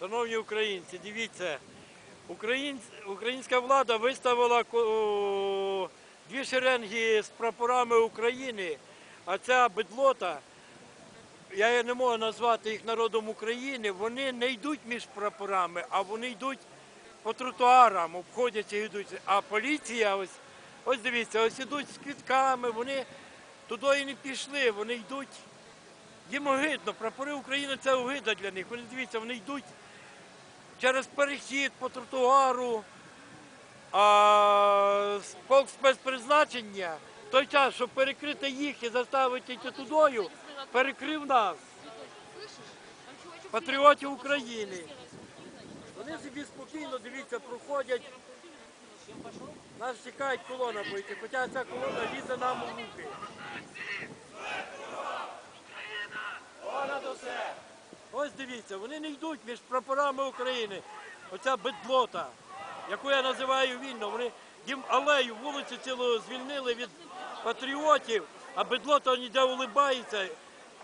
Шановні українці, дивіться, українська влада виставила дві шеренги з прапорами України, а ця бедлота, я не можу назвати їх народом України, вони не йдуть між прапорами, а вони йдуть по тротуарам, обходяться і йдуть. А поліція, ось, ось дивіться, ось ідуть з квітками, вони туди і не пішли, вони йдуть. Їм огидно, прапори України це огида для них. Вони дивіться, вони йдуть через перехід по тротуару, а полк спецпризначення той час, щоб перекрити їх і заставити йти тудою, перекрив нас, патріотів України. Вони собі спокійно, дивіться, проходять. Нас чекають колона вийти, хоча ця колона лізе нам у руки. Ось дивіться, вони не йдуть між прапорами України. Оця бедлота, яку я називаю вільно. Вони їм алею, вулицю цілу звільнили від патріотів, а бедлота ніде улибається,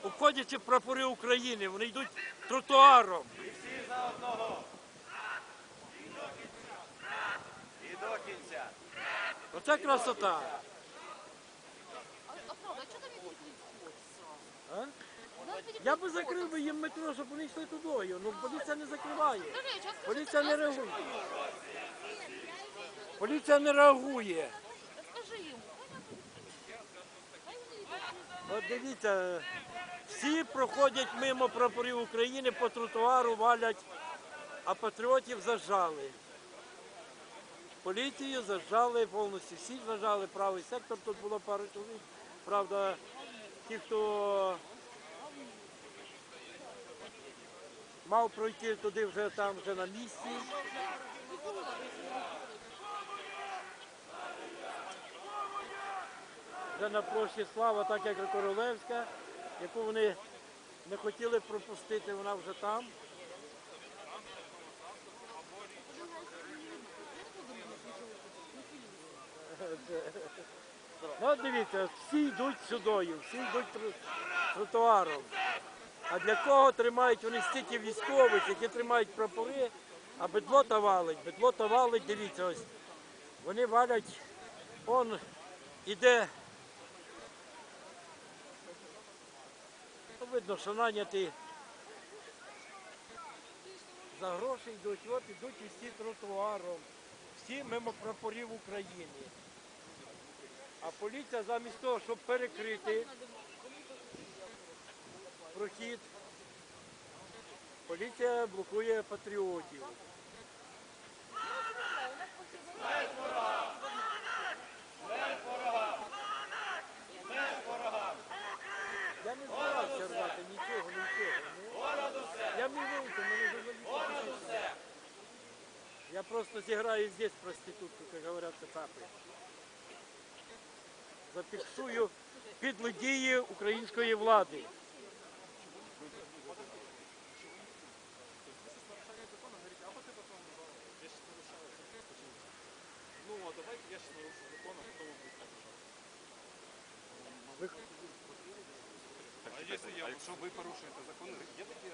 обходячи прапори України. Вони йдуть тротуаром. І до кінця. Оце красота. А правда, а чого там їх не А? Я би закрив би їм метро, щоб вони йшли тудою. Ну поліція не закриває. Поліція не реагує. Поліція не реагує. От дивіться, всі проходять мимо прапорів України по тротуару, валять, а патріотів зажали. Поліцію зажали повністю, всі зажали правий сектор, тут було пару чоловік. Правда, ті, хто мав пройти туди вже там вже на місці. Вже на площі Слава, так як і Королевська, яку вони не хотіли пропустити, вона вже там. Ну, дивіться, всі йдуть сюдою, всі йдуть тротуаром. А для кого тримають вони стільки військових, які тримають прапори, а бедлота валить, бедлота валить, дивіться, ось. Вони валять, он іде. Ну, видно, що наняті за гроші йдуть, от ідуть усі тротуаром, всі мимо прапорів України. А поліція замість того, щоб перекрити прохід, поліція блокує патріотів. Я не збирався рвати нічого, нічого. Я мій вийти, мене журналісти. Я просто зіграю здесь проститутку, як говорять цапи. Зафіксую підлі дії української влади. Давайте я сейчас нарушу закон, а вы будете Ви А якщо ви порушуєте закон, є такі